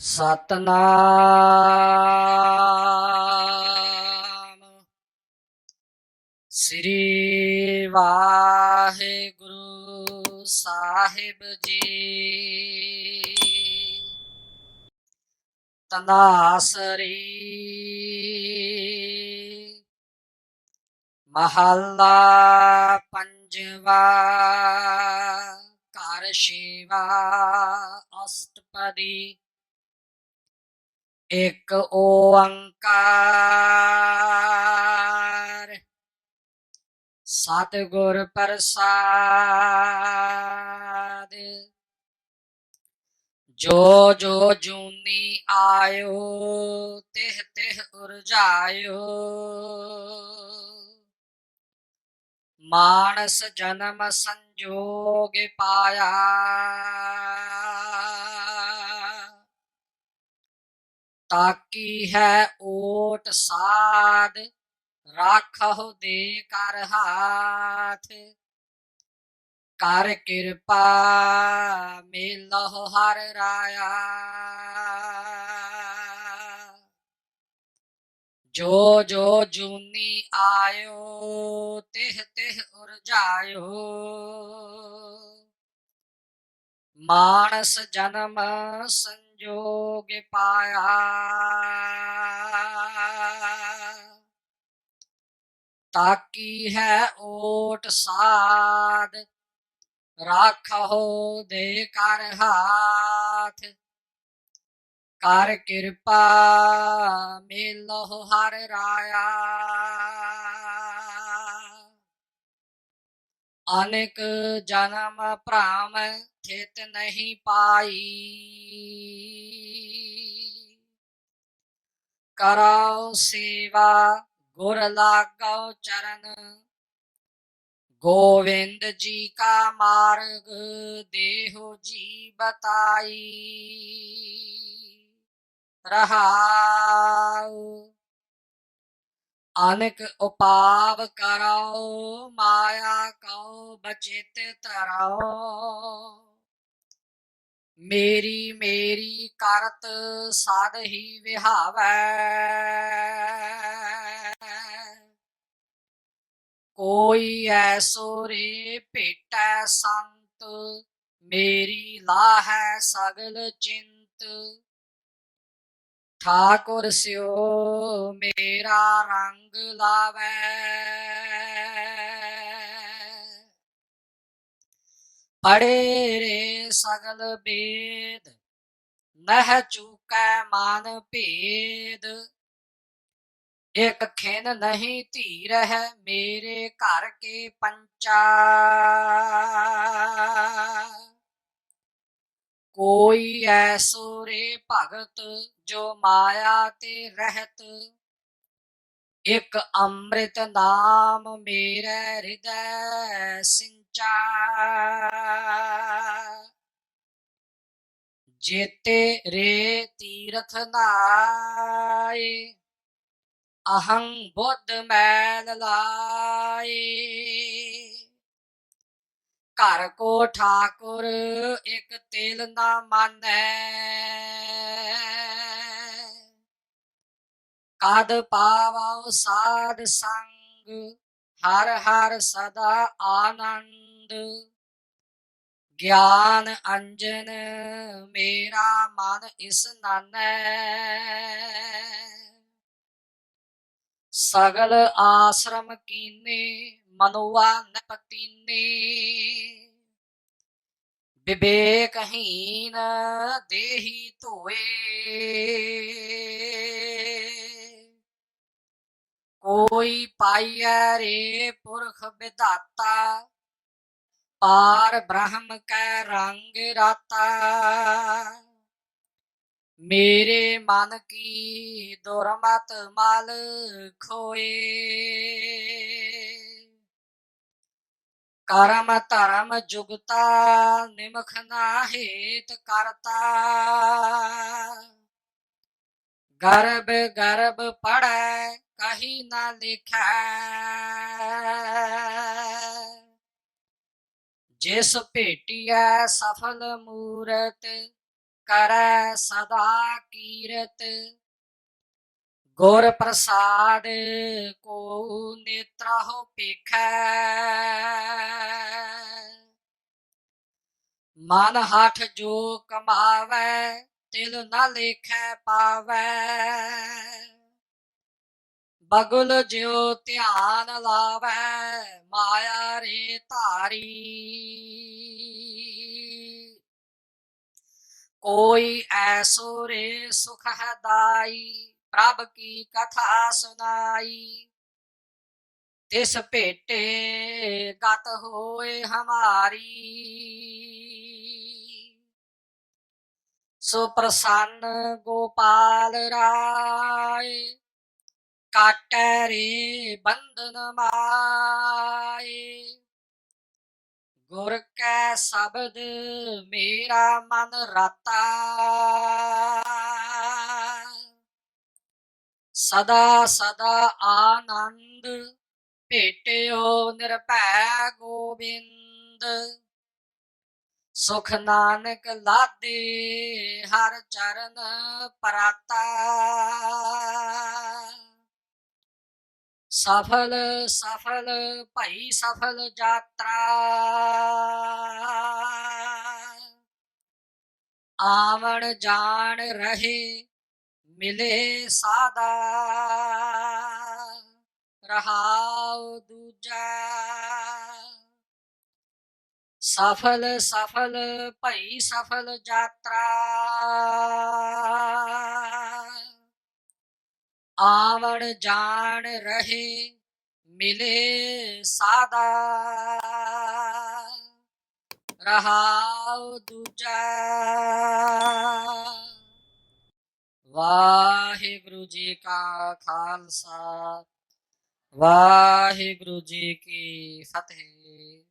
ਸਤਨਾਮ। ਸ੍ਰੀ ਵਾਹਿਗੁਰੂ ਸਾਹਿਬ ਜੀ। ਤਨਾਸਰੀ। ਮਹੱਲਾ ਪੰਜਵਾ ਘਰ ਸ਼ਿਵਾ ਅਸ਼ਟਪਦੀ। ਇੱਕ ਓੰਕਾਰ ਸਤਿਗੁਰ ਪ੍ਰਸਾਦ ਜੋ ਜੋ ਜੂਨੀ ਆਇਓ ਤਿਹ ਤਿਹ ਉਰਜਾਇਓ ਮਾਨਸ ਜਨਮ ਸੰਜੋਗ ਪਾਇਆ ਤਾਕੀ ਹੈ ਓਟ ਸਾਧ, ਰਾਖਹੁ ਦੇ ਕਰ ਹਾਥ। ਕਰ ਕਿਰਪਾ ਮੇਲਹੁ ਹਰ ਰਾਇਆ। ਜੋ ਜੋ ਜੂਨੀ ਆਇਓ, ਤਿਹ ਤਿਹ ਉਰਜਾਇਓ ਮਾਨਸ ਜਨਮ ਸੰਜੋਗ ਪਾਇਆ। ਤਾਕੀ ਹੈ ਓਟ ਸਾਧ ਰਾਖੋ ਦੇ ਕਰ ਹਾਥ। ਕਰ ਕਿਰਪਾ ਮੇਲਹੁ ਹਰ ਰਾਇਆ। ਅਨੇਕ ਜਨਮ ਭ੍ਰਾਮ ਥਿਤ ਨਹੀਂ ਪਾਈ। ਕਰੋ ਸੇਵਾ, ਗੁਰ ਲਾਗੋ ਚਰਨ। ਗੋਵਿੰਦ ਜੀ ਕਾ ਮਾਰਗ, ਦੇਹੋ ਜੀ ਬਤਾਈ। ਰਹਾਉ। ਅਨਕ ਉਪਾਵ ਕਰੋ, ਮਾਇਆ ਕਉ, ਬਚਿਤ ਤਰੋ। ਮੇਰੀ ਮੇਰੀ ਕਰਤ ਸਾਧ ਹੀ ਵਿਹਾਵੈ। ਕੋਈ ਐਸੋ ਰੇ ਭੇਟੈ ਸੰਤ, ਮੇਰੀ ਲਾਹੈ ਸਗਲ ਚਿੰਤ। ਠਾਕੁਰ ਸਿਓ ਮੇਰਾ ਰੰਗ ਲਾਵੈ। ਪੜੇ ਰੇ ਸਗਲ ਬੇਦ, ਨਹਿ ਚੂਕੈ ਮਨ ਭੇਦ। ਇਕ ਖਿਨ ਨਹੀਂ ਧੀ ਰਹਿ ਮੇਰੇ ਘਰ ਕੇ ਪੰਚਾ। ਕੋਈ ਐਸੋ ਰੇ ਭਗਤ ਜੋ ਮਾਇਆ ਤੇ ਰਹਿਤ। ਇਕ ਅੰਮ੍ਰਿਤ ਨਾਮ ਮੇਰੇ ਹਿਰਦੈ ਸਿੰਚਾ ਜੇਤੇ ਰੇ ਤੀਰਥ ਨਾਏ ਅਹੰ ਬੁੱਧ ਮੈਲ ਲਾਏ। ਘਰ ਕੋ ਠਾਕੁਰ ਇਕ ਤੇਲ ਨਾ ਮਾਨੈ। ਕਦ ਪਾਵੋ ਸਾਧ ਸੰਗ, ਹਰ ਹਰ ਸਦਾ ਆਨੰਦ। ਗਿਆਨ ਅੰਜਨ ਮੇਰਾ ਮਨ ਇਸ ਨਾਨੈ। ਸਗਲ ਆਸ਼ਰਮ ਕੀਨੇ, ਮਨੁਆ ਨਪਤੀਨੇ ਵਿਵੇਕਹੀਨ ਦੇਹੀ ਧੋਏ। ਕੋਈ ਪਾਈਐ ਰੇ ਪੁਰਖ ਵਿਧਾਤਾ। ਪਾਰ ਬ੍ਰਹਮ ਕੈ ਰੰਗ ਰਾਤਾ ਮੇਰੇ ਮਨ ਕੀ ਦੁਰਮਤ ਮਲ ਖੋਏ ਕਰਮ ਧਰਮ ਜੁਗਤਾ ਨਿਮਖ ਨਾ ਹੇਤ ਕਰਤਾ ਗਰਭ ਗਰਭ ਪੜੈ ਕਹੀ ਨਾ ਲਿਖੈ ਜਿਸ ਭੇਟੀਐ ਸਫਲ ਮੂਰਤ, ਕਰੈ ਸਦਾ ਕੀਰਤ। ਗੁਰ ਪ੍ਰਸਾਦ ਕੋ ਨੇਤਰਾ ਹੋ ਪੇਖੈ ਮਨ ਹਠ ਜੋ ਕਮਾਵੈ, ਤਿਲ ਨਾ ਲੇਖੈ ਪਾਵੈ। ਬਗੁਲ ਜਿਉ ਧਿਆਨ ਲਾਵੈ, ਮਾਇਆ ਰੇ ਧਾਰੀ। ਕੋਈ ਐਸੋ ਰੇ ਸੁਖ ਹੈ ਪ੍ਰਭ ਕੀ ਕਥਾ ਸੁਨਾਈ। ਤਿਸ ਭੇਟੇ ਗਤ ਹੋਏ ਹਮਾਰੀ। ਸੋ ਪ੍ਰਸੰਨ ਗੋਪਾਲ ਰਾਏ ਕਾਟੈ ਰੇ ਬੰਧਨ ਮਾਏ ਗੁਰ ਕੈ ਸ਼ਬਦ ਮੇਰਾ ਮਨ ਰਾਤਾ ਸਦਾ ਸਦਾ ਆਨੰਦ ਭੇਟਿਓ ਨਿਰਭੈ ਗੋਬਿੰਦ ਸੁਖ ਨਾਨਕ ਲਾਦੇ ਹਰ ਚਰਨ ਪਰਾਤਾ ਸਫਲ ਸਫਲ ਭਈ ਸਫਲ ਯਾਤਰਾ। ਆਵਣ ਜਾਣ ਰਹੇ ਮਿਲੇ ਸਾਦਾ। ਰਹਾਉ ਦੂਜਾ। ਸਫਲ ਸਫਲ ਭਈ ਸਫਲ ਯਾਤਰਾ। ਆਵਣ ਜਾਣ ਰਹੇ ਮਿਲੇ ਸਾਦਾ। ਰਹਾਉ ਦੂਜਾ। ਵਾਹਿਗੁਰੂ ਜੀ ਕਾ ਖਾਲਸਾ। ਵਾਹਿਗੁਰੂ ਜੀ ਕੀ ਫਤਿਹ।